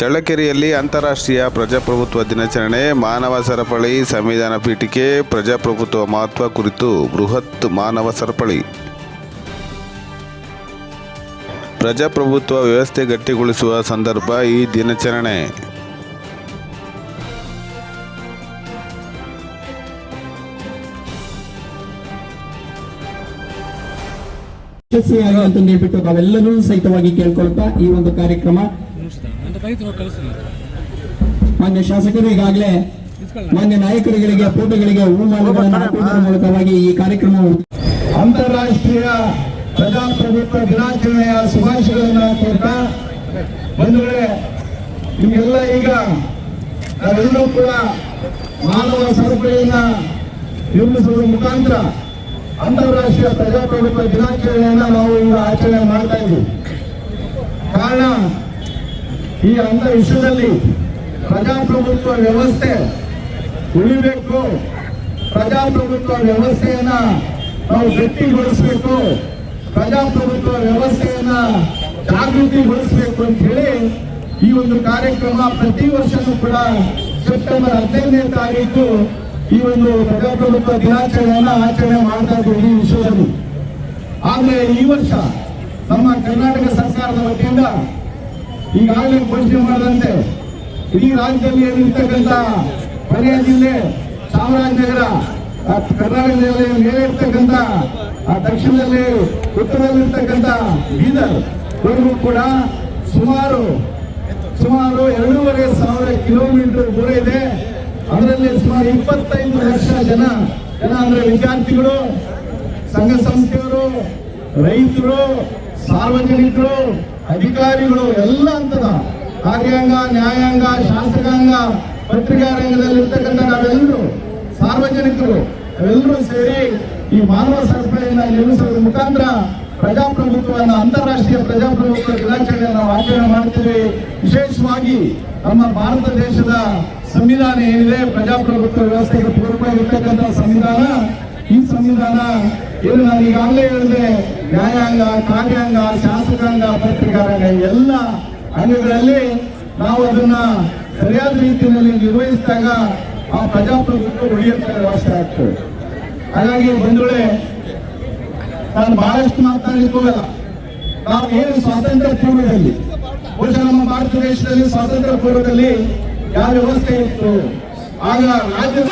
ಚಳ್ಳಕೆರೆಯಲ್ಲಿ ಅಂತಾರಾಷ್ಟ್ರೀಯ ಪ್ರಜಾಪ್ರಭುತ್ವ ದಿನಾಚರಣೆ, ಮಾನವ ಸರಪಳಿ ಸಂವಿಧಾನ ಪೀಠಿಕೆ ಪ್ರಜಾಪ್ರಭುತ್ವ ಮಹತ್ವ ಕುರಿತು ಬೃಹತ್ ಮಾನವ ಸರಪಳಿ. ಪ್ರಜಾಪ್ರಭುತ್ವ ವ್ಯವಸ್ಥೆ ಗಟ್ಟಿಗೊಳಿಸುವ ಸಂದರ್ಭ ಈ ದಿನಾಚರಣೆ. ಯಶಸ್ವಿಯಾಗಿ ಅಂತಂದು ಹೇಳ್ಬಿಟ್ಟು ನಾವೆಲ್ಲರೂ ಸಹಿತವಾಗಿ ಕೇಳ್ಕೊಳ್ತಾ ಈ ಒಂದು ಕಾರ್ಯಕ್ರಮ ಮಾನ್ಯ ಶಾಸಕರು ಈಗಾಗಲೇ ಮಾನ್ಯ ನಾಯಕರುಗಳಿಗೆ ಫೋಟೋಗಳಿಗೆ ಹಾಕುವುದರ ಮೂಲಕವಾಗಿ ಈ ಕಾರ್ಯಕ್ರಮವು ಅಂತಾರಾಷ್ಟ್ರೀಯ ಪ್ರಜಾಪ್ರಭುತ್ವ ದಿನಾಚರಣೆಯ ಶುಭಾಶಯಗಳನ್ನು ಕೋರ್ತಾ ಬಂಧುಗಳೇ ನಿಮಗೆಲ್ಲ ಈಗ ನಾವೆಲ್ಲರೂ ಕೂಡ ಮಾನವ ಸರಪಳಿಯನ್ನ ನಿರ್ಮಿಸುವ ಮುಖಾಂತರ ಅಂತಾರಾಷ್ಟ್ರೀಯ ಪ್ರಜಾಪ್ರಭುತ್ವ ದಿನಾಚರಣೆಯನ್ನ ನಾವು ಈಗ ಆಚರಣೆ ಮಾಡ್ತಾ ಇದ್ದೀವಿ. ಕಾರಣ ಈ ಅಂಧ ವಿಶ್ವದಲ್ಲಿ ಪ್ರಜಾಪ್ರಭುತ್ವ ವ್ಯವಸ್ಥೆ ಉಳಿಬೇಕು. ಪ್ರಜಾಪ್ರಭುತ್ವ ವ್ಯವಸ್ಥೆಯನ್ನ ನಾವು ಗಟ್ಟಿಗೊಳಿಸಬೇಕು. ಪ್ರಜಾಪ್ರಭುತ್ವ ವ್ಯವಸ್ಥೆಯನ್ನ ಜಾಗೃತಿಗೊಳಿಸಬೇಕು ಅಂತ ಹೇಳಿ ಈ ಒಂದು ಕಾರ್ಯಕ್ರಮ ಪ್ರತಿ ವರ್ಷನೂ ಕೂಡ ಸೆಪ್ಟೆಂಬರ್ ಹದಿನೈದನೇ ತಾರೀಕು ಈ ಒಂದು ಪ್ರಜಾಪ್ರಭುತ್ವ ದಿನಾಚರಣೆಯನ್ನ ಆಚರಣೆ ಮಾಡ್ತಾ ಇದ್ದೀವಿ ಈ ವಿಷಯದಲ್ಲಿ. ಆದ್ರೆ ಈ ವರ್ಷ ನಮ್ಮ ಕರ್ನಾಟಕ ಸರ್ಕಾರದ ವತಿಯಿಂದ ಈಗಾಗಲೇ ಘೋಷಣೆ ಮಾಡದಂತೆ ಇಡೀ ರಾಜ್ಯದಲ್ಲಿ ಏನಿರ್ತಕ್ಕಂಥ ಕೊನೆಯ ಜಿಲ್ಲೆ ಚಾಮರಾಜನಗರ ಕರ್ನಾಟಕದಲ್ಲಿ ಆ ದಕ್ಷಿಣದಲ್ಲಿ ಉತ್ತರದಲ್ಲಿರ್ತಕ್ಕಂಥ ಬೀದರ್ ವರೆಗೂ ಕೂಡ ಸುಮಾರು ಸುಮಾರು ಎರಡೂವರೆ ಸಾವಿರ ಕಿಲೋಮೀಟರ್ ದೂರ ಇದೆ. ಅದರಲ್ಲಿ ಸುಮಾರು ಇಪ್ಪತ್ತೈದು ಲಕ್ಷ ಜನ ಜನ ಅಂದ್ರೆ ವಿದ್ಯಾರ್ಥಿಗಳು, ಸಂಘ ಸಂಸ್ಥೆಯವರು, ರೈತರು, ಸಾರ್ವಜನಿಕರು ಅಧಿಕಾರಿಗಳು ಎಲ್ಲ ಹಂತದ ಕಾರ್ಯಾಂಗ, ನ್ಯಾಯಾಂಗ, ಶಾಸಕಾಂಗ, ಪತ್ರಿಕಾ ರಂಗದಲ್ಲಿರ್ತಕ್ಕಂಥ ನಾವೆಲ್ಲರೂ ಸಾರ್ವಜನಿಕರು, ನಾವೆಲ್ಲರೂ ಸೇರಿ ಈ ಮಾನವ ಸರಪಳಿಯನ್ನು ನಿರ್ಮಿಸುವುದರ ಮುಖಾಂತರ ಪ್ರಜಾಪ್ರಭುತ್ವವನ್ನು, ಅಂತಾರಾಷ್ಟ್ರೀಯ ಪ್ರಜಾಪ್ರಭುತ್ವ ದಿನಾಚರಣೆಯನ್ನು ನಾವು ಆಚರಣೆ ಮಾಡ್ತೀವಿ ವಿಶೇಷವಾಗಿ ನಮ್ಮ ಭಾರತ ದೇಶದ ಸಂವಿಧಾನ ಏನಿದೆ, ಪ್ರಜಾಪ್ರಭುತ್ವ ವ್ಯವಸ್ಥೆಗೆ ಪೂರಕವಾಗಿರ್ತಕ್ಕಂಥ ಸಂವಿಧಾನ. ಈ ಸಂವಿಧಾನ ಏನು ನಾನು ಈಗಾಗಲೇ ಹೇಳಿದೆ ಕಾರ್ಯಾಂಗ, ಶಾಸಕಾಂಗ, ಪತ್ರಿಕಾರಂಗ ಎಲ್ಲ ಅಂಗಗಳಲ್ಲಿ ನಾವು ಅದನ್ನ ಸರಿಯಾದ ರೀತಿಯಲ್ಲಿ ನಿರ್ವಹಿಸಿದಾಗ ಆ ಪ್ರಜಾಪ್ರಭುತ್ವ ಉಳಿಯುತ್ತೆ ವ್ಯವಸ್ಥೆ ಆಗ್ತದೆ. ಹಾಗಾಗಿ ಬಂಧುಗಳೇ, ನಾನು ಬಹಳಷ್ಟು ಹೋಗಲ್ಲ. ನಾವು ಏನು ಸ್ವಾತಂತ್ರ್ಯ ಪೂರ್ವದಲ್ಲಿ, ಬಹುಶಃ ನಮ್ಮ ಭಾರತ ದೇಶದಲ್ಲಿ ಸ್ವಾತಂತ್ರ್ಯ ಪೂರ್ವದಲ್ಲಿ ಯಾವ ವ್ಯವಸ್ಥೆ ಇತ್ತು? ಆಗ ರಾಜ್ಯ